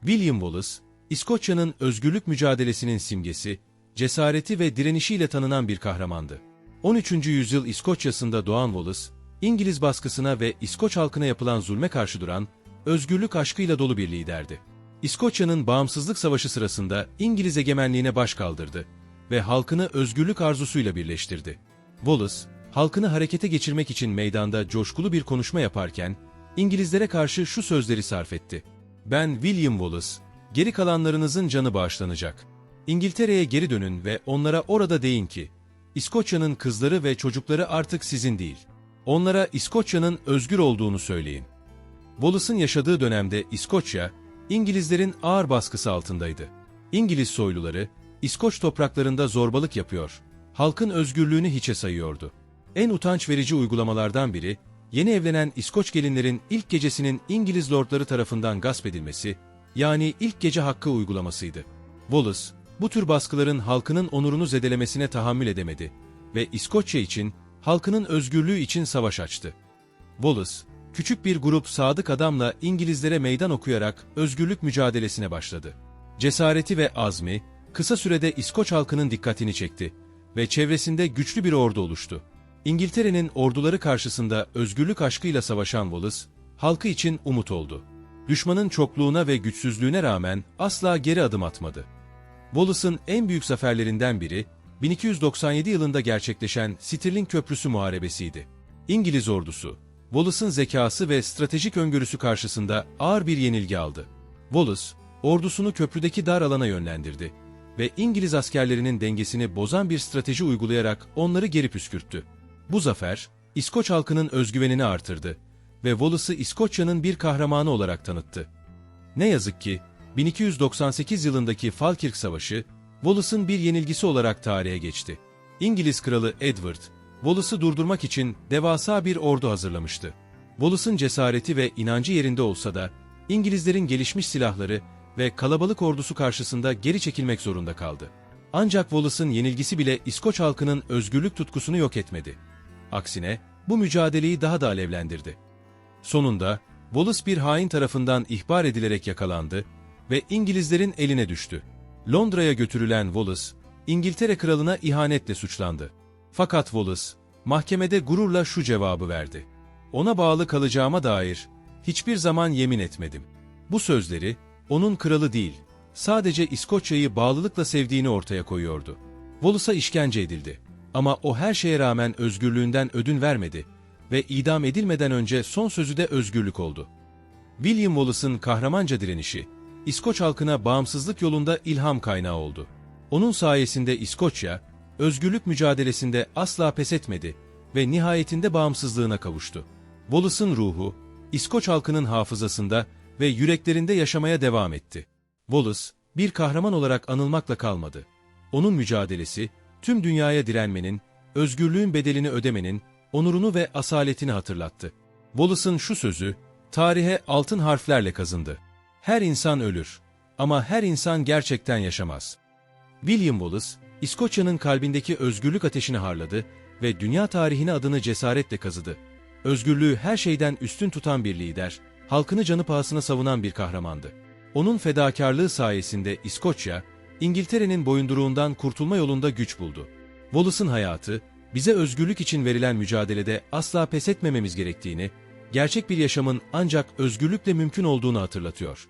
William Wallace, İskoçya'nın özgürlük mücadelesinin simgesi, cesareti ve direnişiyle tanınan bir kahramandı. 13. yüzyıl İskoçya'sında doğan Wallace, İngiliz baskısına ve İskoç halkına yapılan zulme karşı duran, özgürlük aşkıyla dolu bir liderdi. İskoçya'nın bağımsızlık savaşı sırasında İngiliz egemenliğine baş kaldırdı ve halkını özgürlük arzusuyla birleştirdi. Wallace, halkını harekete geçirmek için meydanda coşkulu bir konuşma yaparken, İngilizlere karşı şu sözleri sarf etti. Ben William Wallace, geri kalanlarınızın canı bağışlanacak. İngiltere'ye geri dönün ve onlara orada deyin ki, İskoçya'nın kızları ve çocukları artık sizin değil. Onlara İskoçya'nın özgür olduğunu söyleyin. Wallace'ın yaşadığı dönemde İskoçya, İngilizlerin ağır baskısı altındaydı. İngiliz soyluları, İskoç topraklarında zorbalık yapıyor, halkın özgürlüğünü hiçe sayıyordu. En utanç verici uygulamalardan biri, yeni evlenen İskoç gelinlerin ilk gecesinin İngiliz lordları tarafından gasp edilmesi, yani ilk gece hakkı uygulamasıydı. Wallace, bu tür baskıların halkının onurunu zedelemesine tahammül edemedi ve İskoçya için, halkının özgürlüğü için savaş açtı. Wallace, küçük bir grup sadık adamla İngilizlere meydan okuyarak özgürlük mücadelesine başladı. Cesareti ve azmi, kısa sürede İskoç halkının dikkatini çekti ve çevresinde güçlü bir ordu oluştu. İngiltere'nin orduları karşısında özgürlük aşkıyla savaşan Wallace, halkı için umut oldu. Düşmanın çokluğuna ve güçsüzlüğüne rağmen asla geri adım atmadı. Wallace'ın en büyük zaferlerinden biri, 1297 yılında gerçekleşen Stirling Köprüsü Muharebesi'ydi. İngiliz ordusu, Wallace'ın zekası ve stratejik öngörüsü karşısında ağır bir yenilgi aldı. Wallace, ordusunu köprüdeki dar alana yönlendirdi ve İngiliz askerlerinin dengesini bozan bir strateji uygulayarak onları geri püskürttü. Bu zafer, İskoç halkının özgüvenini artırdı ve Wallace'ı İskoçya'nın bir kahramanı olarak tanıttı. Ne yazık ki, 1298 yılındaki Falkirk Savaşı, Wallace'ın bir yenilgisi olarak tarihe geçti. İngiliz kralı Edward, Wallace'ı durdurmak için devasa bir ordu hazırlamıştı. Wallace'ın cesareti ve inancı yerinde olsa da, İngilizlerin gelişmiş silahları ve kalabalık ordusu karşısında geri çekilmek zorunda kaldı. Ancak Wallace'ın yenilgisi bile İskoç halkının özgürlük tutkusunu yok etmedi. Aksine, bu mücadeleyi daha da alevlendirdi. Sonunda, Wallace bir hain tarafından ihbar edilerek yakalandı ve İngilizlerin eline düştü. Londra'ya götürülen Wallace, İngiltere kralına ihanetle suçlandı. Fakat Wallace, mahkemede gururla şu cevabı verdi. Ona bağlı kalacağıma dair hiçbir zaman yemin etmedim. Bu sözleri, onun kralı değil, sadece İskoçya'yı bağlılıkla sevdiğini ortaya koyuyordu. Wallace'a işkence edildi. Ama o her şeye rağmen özgürlüğünden ödün vermedi ve idam edilmeden önce son sözü de özgürlük oldu. William Wallace'ın kahramanca direnişi, İskoç halkına bağımsızlık yolunda ilham kaynağı oldu. Onun sayesinde İskoçya, özgürlük mücadelesinde asla pes etmedi ve nihayetinde bağımsızlığına kavuştu. Wallace'ın ruhu, İskoç halkının hafızasında ve yüreklerinde yaşamaya devam etti. Wallace, bir kahraman olarak anılmakla kalmadı. Onun mücadelesi, tüm dünyaya direnmenin, özgürlüğün bedelini ödemenin, onurunu ve asaletini hatırlattı. Wallace'ın şu sözü, tarihe altın harflerle kazındı. Her insan ölür ama her insan gerçekten yaşamaz. William Wallace, İskoçya'nın kalbindeki özgürlük ateşini harladı ve dünya tarihine adını cesaretle kazıdı. Özgürlüğü her şeyden üstün tutan bir lider, halkını canı pahasına savunan bir kahramandı. Onun fedakarlığı sayesinde İskoçya, İngiltere'nin boyunduruğundan kurtulma yolunda güç buldu. Wallace'ın hayatı, bize özgürlük için verilen mücadelede asla pes etmememiz gerektiğini, gerçek bir yaşamın ancak özgürlükle mümkün olduğunu hatırlatıyor.